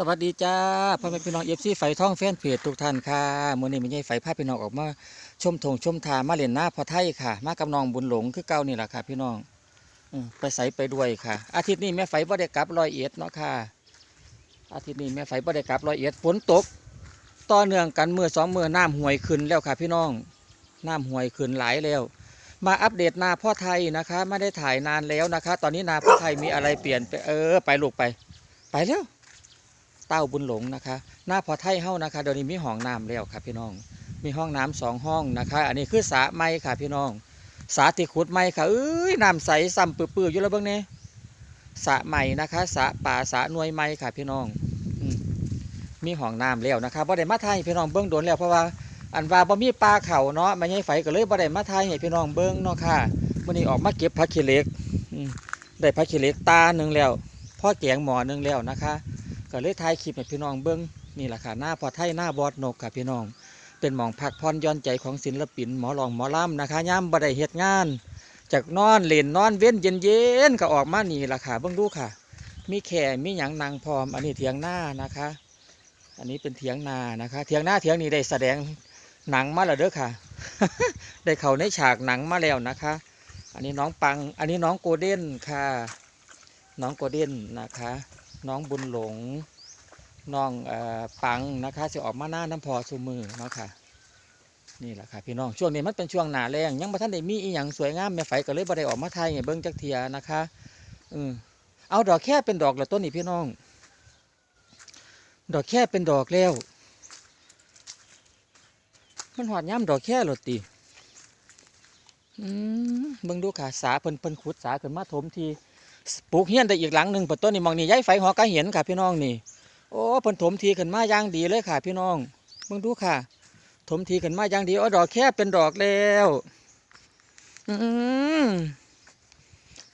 สวัสดีจ้าพ่อแม่พี่น้องเอฟซีไฟท่องแฟนเพจทุกท่านค่ะมื่อนี้มีใหญ่ไฟพาพี่น้องออกมาชมทงชมทามาเล่นหน้าพอไทยค่ะ มากับน้องบุญหลงคือเก่านี่แหละค่ะ พี่น้องอไปใส่ไปด้วยค่ะ อาทิตย์นี้แม่ไฟบ่ได้กลับรอยเอ็ดเนาะค่ะ อาทิตย์นี้แม่ไฟบ่ได้กลับรอยเอ็ดฝนตก ต่อเนื่องกันเมื่อสองเมื่อน้ำห่วยขึ้นแล้วค่ะ พี่น้องน้ำห่วยขึ้นหลายแล้ว มาอัปเดตนาพ่อไทยนะคะไม่ได้ถ่ายนานแล้วนะคะ ตอนนี้นาพ่อไทยมีอะไรเปลี่ยนไปเออ ไปลูกไป ไปแล้ว เต้าบุญหลงนะคะ หน้าพอไทยเฮ้านะคะเดี๋ยวนี้มีห้องน้ำแล้วค่ะพี่น้อง มีห้องน้ำสองห้องนะคะ อันนี้คือสระไม้ค่ะพี่น้อง สาติขุดไม้ค่ะเอ้ยน้ำใสซ้ำปื้อๆอยู่แล้วเบ้างเนี่ยสระใหม่นะคะสระป่าสระหน่วยไม้ค่ะพี่น้องมีห้องน้ำแล้วนะคะบ่ได้มาไทยพี่น้องเบิ้องโดนแล้วเพราะว่าอันว่าบ่มีปลาเข่าเนาะไม่ใช่ไฟก็เลยบ่ได้มาไทยให้พี่น้องเบิ้องเนาะค่ะวันนี้ออกมาเก็บผักขี้เล็กได้ผักขี้เล็กตาหนึ่งแล้วพ่อแกงหมอหนึ่งแล้วนะคะ ก็เลยถ่ายคลิปให้พี่น้องเบิ้งนี่แหละค่ะหน้าพอไทยหน้าบอดนกค่ะพี่น้อง เป็นหมองพักผ่อนหย่อนใจของศิลปินหมอลองหมอลำนะคะย่ำบ่ได้เฮ็ดงาน จากนอนเล่นนอนเว้นเย็นเย็นก็ออกมานี่แหละค่ะเบิ้งดูค่ะ มีแข่มีหยังนางพร้อม อันนี้เถียงหน้านะคะ อันนี้เป็นเถียงนานะคะเถียงหน้าเถียงนี้ได้แสดงหนังมาแล้วเด้อค่ะ ได้เข้าในฉากหนังมาแล้วนะคะ อันนี้น้องปัง อันนี้น้องโกลเด้นค่ะ น้องโกลเด้นนะคะ น้องบุญหลงน้องอปังนะคะจะออกมาหน้าน้ำพอสูมือเนาะค่ะนี่แหละค่ะพี่น้องช่วงนี้มันเป็นช่วงหนาแรงยังบ่ทันได้มีอีหยังสวยงามแม่ไฟก็เลยบ่ได้ออกมาไทยให้เบิ่งจักเทียนะคะอือเอาดอกแค่เป็นดอกล้วต้นนี่พี่น้อง ดอกแค่เป็นดอกแล้วมันหอดย่ำดอกแค่หลดติอืมเบิ่งดูค่ะสาเพิ่นเพิ่นขุดสาขึ้นมาถมที ปลูกเฮียนได้อีกหลังหนึ่งปต้นนี่มองนี่ย้ายไฟหอกระเห็นค่ะพี่น้องนี่ โอ้เพิ่นถมทีขึ้นมาอย่างดีเลยค่ะ พี่น้องเบิ่งดูค่ะ ถมทีขึ้นมาอย่างดีโอ้ดอกแค่เป็นดอกแล้ว อืม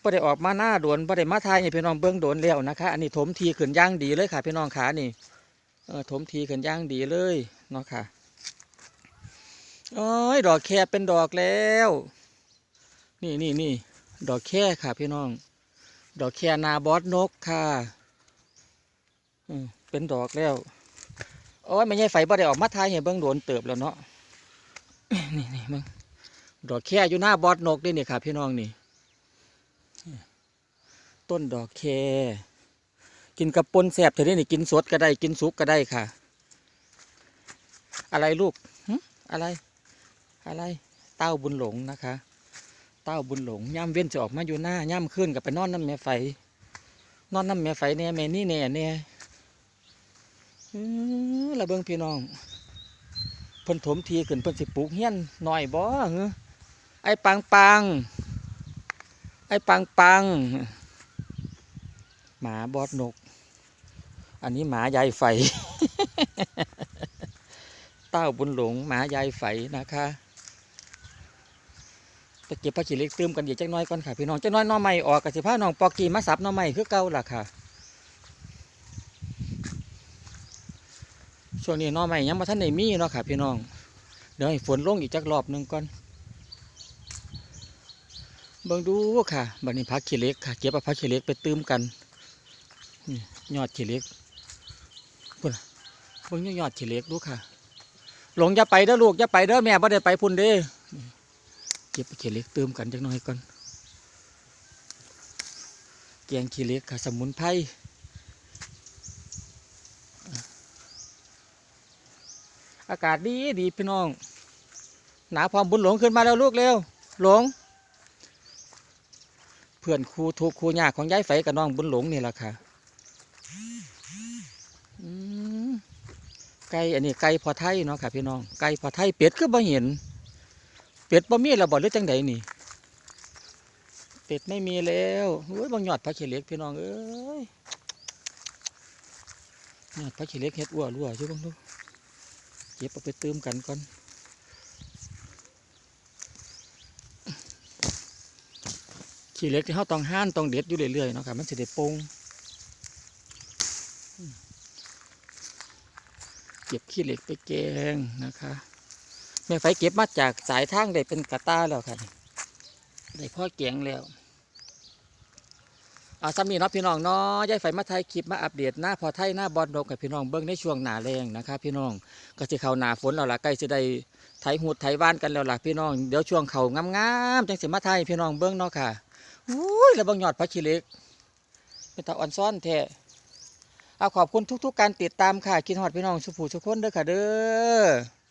บ่ได้ออกมาหน้าโดนบ่ได้มาทายให้พี่น้องเบิ่งโดนแล้วนะคะ อันนี้ถมทีขึ้นย่างดีเลยค่ะ พี่น้องขานี่ เออถมทีขึ้นย่างดีเลยเนาะค่ะโอ้ยดอกแค่เป็นดอกแล้ว นี่นี่นี่ดอกแค่ค่ะพี่น้อง ดอกแคนาบอสนกค่ะอืมเป็นดอกแล้วโอ้ยไม่ใช่ไฟบ่ได้ออกมาทายให้เบิ่งโดนเติบแล้วเนาะนี่นี่มึงดอกแค่อยู่หน้าบอสนกด้วยนี่ค่ะพี่น้องนี่ ต้นดอกแคกินกระปนแสบเธอได้นี่กินสดก็ได้กินสุกก็ได้ค่ะ อะไรลูกอะไร อะไรเต้าบุญหลงนะคะ เต้าบุญหลงย่ำเว้นจะออกมาอยู่หน้าย่ำขึ้นกับไปนอนน้ำแม่ไฟ นอนน้ำแม่ไฟแน่แม่นี่แน่แน่อื้อละเบิงพี่น้องเพิ่นถมทีขึ้นเพิ่นสิปลูกเฮี้ยนหน่อยบ่เหรอไอ้ปังปัง ไอ้ปังปัง หมาบอดนก อันนี้หมายายไฟ เต้าบุญหลงหมายายไฟนะคะ เก็บผักขี้เหล็กตื้มกันอีกจักน้อยก่อนค่ะพี่น้องจักน้อยน้อใหม่ออกกับสิพาน้องปอกีมาสับน้อใหม่คือเก่าล่ะค่ะ ช่วงนี้น้อใหม่ยังมาท่านในมีเนาะค่ะ พี่น้อง เดี๋ยวให้ฝนลงอีกจักรอบหนึ่งก่อนเบิ่งดูค่ะบัดนี้ผักขี้เล็กค่ะ เก็บเอาผักขี้เล็กไปตื้มกันนี่ยอดขี้เล็กพุ่นน่ะเบิ่งยอดขี้เล็กดูค่ะ หลงอย่าไปเด้อลูกอย่าไปเด้อแม่บ่ได้ไปพุ่นเด้อ เก็บขี้เล็กเติมกันจักหน่อยก่อนแกงขี้เล็กค่ะสมุนไพรอากาศดีดีพี่น้อง หนาพร้อมบุญหลงขึ้นมาแล้วลูกเร็วหลง เพื่อนครูถูกครูยากของยายไฟกับน้องบุญหลงนี่แหละค่ะไก่อันนี้ไก่พอไทยเนาะค่ะพี่น้องไก่พอไทยเป็ดคือบ่เห็น เป็ดบ่มีแล้วบ่หรือจังใดนี่ เป็ดไม่มีแล้วโอ้ยบางยอดพระเขเล็กพี่น้องเอ้ยยอดพระเขเล็กเฮ็ดอ้วรั่วช่วยบ้างดูเก็บเอาไปเติมกันก่อนขี้เล็กที่เขาต้องห้านต้องเด็ดอยู่เรื่อยๆเนาะครับมันสิได้โป่งเก็บขี้เหล็กไปแกงนะคะ แม่ไฟเก็บมาจากสายทางได้เป็นกระต้าแล้วค่ะนี่ได้พ่อแกงแล้วเอาซ้ำนี่เนะพี่น้องเนาะยายไฟมาไทยคลิปมาอัปเดตหน้าพอไทยหน้าบอลดกกับพี่น้องเบิ้งในช่วงหนาแรงนะครับพี่น้องก็สิเขาหนาฝนแล้วล่ะใกล้สิได้ไถหูดไถบ้านกันแล้วล่ะพี่น้องเดี๋ยวช่วงเขางามๆจังสิมาไทยพี่น้องเบิ้งเนาะค่ะอุ้ยแล้วเบิ่งยอดพระชิเล็กเป็นตาอ่อนซ้อนแท้เอาขอบคุณทุก ๆ การติดตามค่ะคิดฮอดพี่น้องสุภูสุกคนเด้อค่ะเด้อ